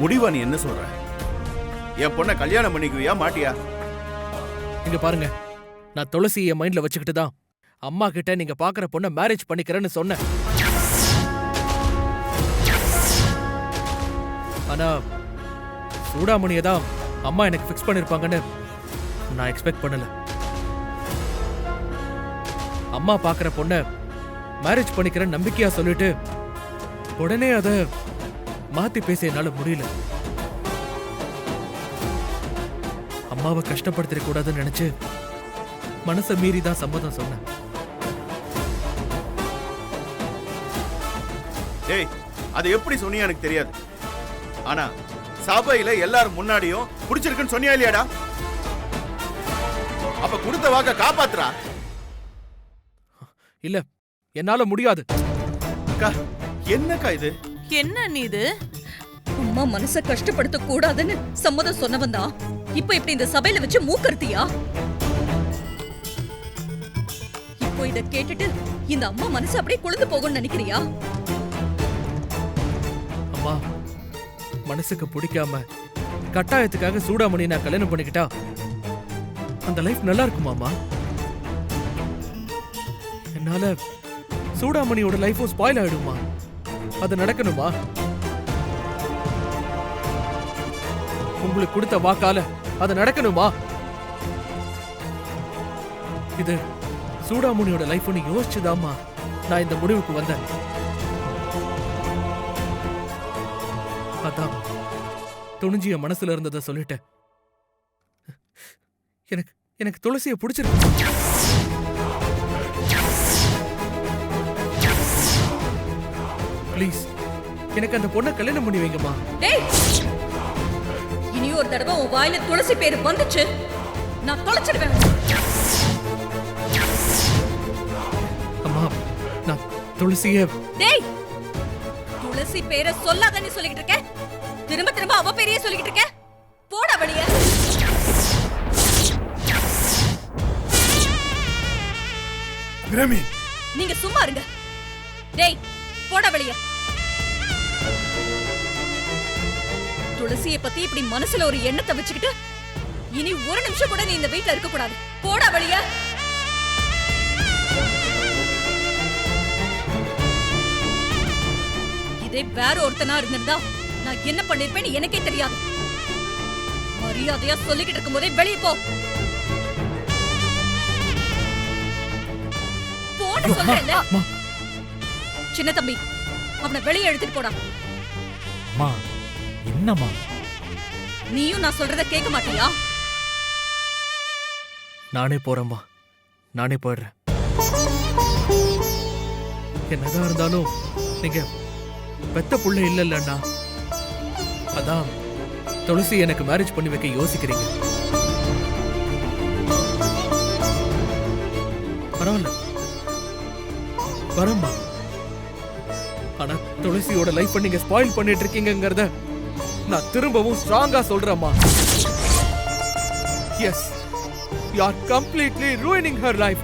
முடிவா நீ என்ன சொல்ற? என் பொண்ணை கல்யாணம் பண்ணிக்குவியா மாட்டியா? இங்க பாருங்க. நான் துளசி என் மைண்ட்ல வச்சுக்கிட்டு தான் அம்மா கிட்ட நீங்க பாக்குற பொண்ண மேரேஜ் பண்ணிக்கிறேன்னு சொன்னேன். ஆனா சூடாமணியை தான் அம்மா எனக்கு ஃபிக்ஸ் பண்ணிருப்பாங்கன்னு நான் எக்ஸ்பெக்ட் பண்ணல. அம்மா பாக்குற பொண்ண மேரேஜ் பண்ணிக்கிறேன்னு நம்பிக்கையா சொல்லிட்டு உடனே அதை மாத்தி பேச என்னால முடியல. அம்மாவை கஷ்டப்படுத்திட கூடாதுன்னு நினைச்சு மனசை மீறி தான் சம்மதம் சொன்னேன். டேய் அது எப்படி சொன்னியா எனக்கு தெரியாது. ஆனா சபையில எல்லாரும் முன்னாடியும் பிடிச்சிருக்குன்னு சொன்னியா இல்லையாடா? அப்ப கொடுத்த வாக்க காப்பாத்துறா. இல்ல என்னால முடியாது. அக்கா என்னக்கா இது? என்ன நீ இது? அம்மா மனச கஷ்டப்படுத்த கூடாதுன்னு சம்மதம் சொன்னவன் தான் இப்ப இப்படி இந்த சபையில வச்சு மூக்கறுத்தியா? இப்போ இத கேட்டுட்டு இந்த அம்மா மனசு அப்படியே குளிர்ந்து போகும்னு நினைக்கிறியா? அம்மா மனசுக்கு பிடிக்காம கட்டாயத்துக்காக சூடாமணி நான் கல்யாணம் பண்ணிக்கிட்டா அந்த லைஃப் நல்லா இருக்குமாமா என்னால சூடாமணியோட லைஃபும் ஸ்பாயில் ஆயிடுமா அது நடக்கணுமா? உங்களுக்கு கொடுத்த வாக்கால அது நடக்கணுமா? இது சூடாமணியோட லைஃப்னு யோசிச்சுதாம்மா நான் இந்த முடிவுக்கு வந்தேன். அதான் துணிஞ்சிய மனசுல இருந்ததை சொல்லிட்டேன். எனக்கு எனக்கு துளசியை பிடிச்சிருக்கு. ப்ளீஸ் எனக்கு அந்த பொண்ணை கல்யாணம் பண்ணி வைங்கம்மா. டேய்! இனி ஒரு தடவை உன் வாயில துளசி பேரு வந்துச்சு. நான் தொலைச்சிடுவேன். அம்மா நான் துளசிய டேய்! துளசி பேரை சொல்லாதன்னு சொல்லிக்கிட்டு இருக்க திரும்ப திரும்ப அவ பேரையே சொல்லிக்கிட்டு இருக்க போடா அபிராமி நீங்க சும்மா இருங்க. டேய் போடா வெளிய துளசியை பத்தி இப்படி மனசுல ஒரு எண்ணத்தை வச்சுக்கிட்டு இனி ஒரு நிமிஷம் கூட நீ இந்த வீட்ல இருக்க கூடாது போடா வெளிய இதே வேற ஒருத்தனா இருந்திருந்தா நான் என்ன பண்ணிருப்பேன்னு எனக்கே தெரியாது. மரியாதையா சொல்லிக்கிட்டு இருக்கும் போதே வெளிய போ. போன சொல்றேன்ல. அம்மா. சின்ன தம்பி அவனை வெளியே எடுத்துட்டு போடா. என்னம்மா? நீயும் நான் சொல்றத கேட்க மாட்டியா? நானே போறேம்மா. நானே போயிடுறேன். என்னதான் இருந்தாலும் நீங்க பெத்த புள்ள இல்ல அண்ணா. அதான் துளசி எனக்கு மேரேஜ் பண்ணி வைக்க யோசிக்கிறீங்க. பரவாயில்ல. வரம்மா. ஆனா துளசியோட லைஃப் நீங்க ஸ்பாயில் பண்ணிட்டு இருக்கீங்கங்கறத நான் திரும்பவும் ஸ்ட்ராங்கா சொல்றேம்மா. Yes you are completely ruining her life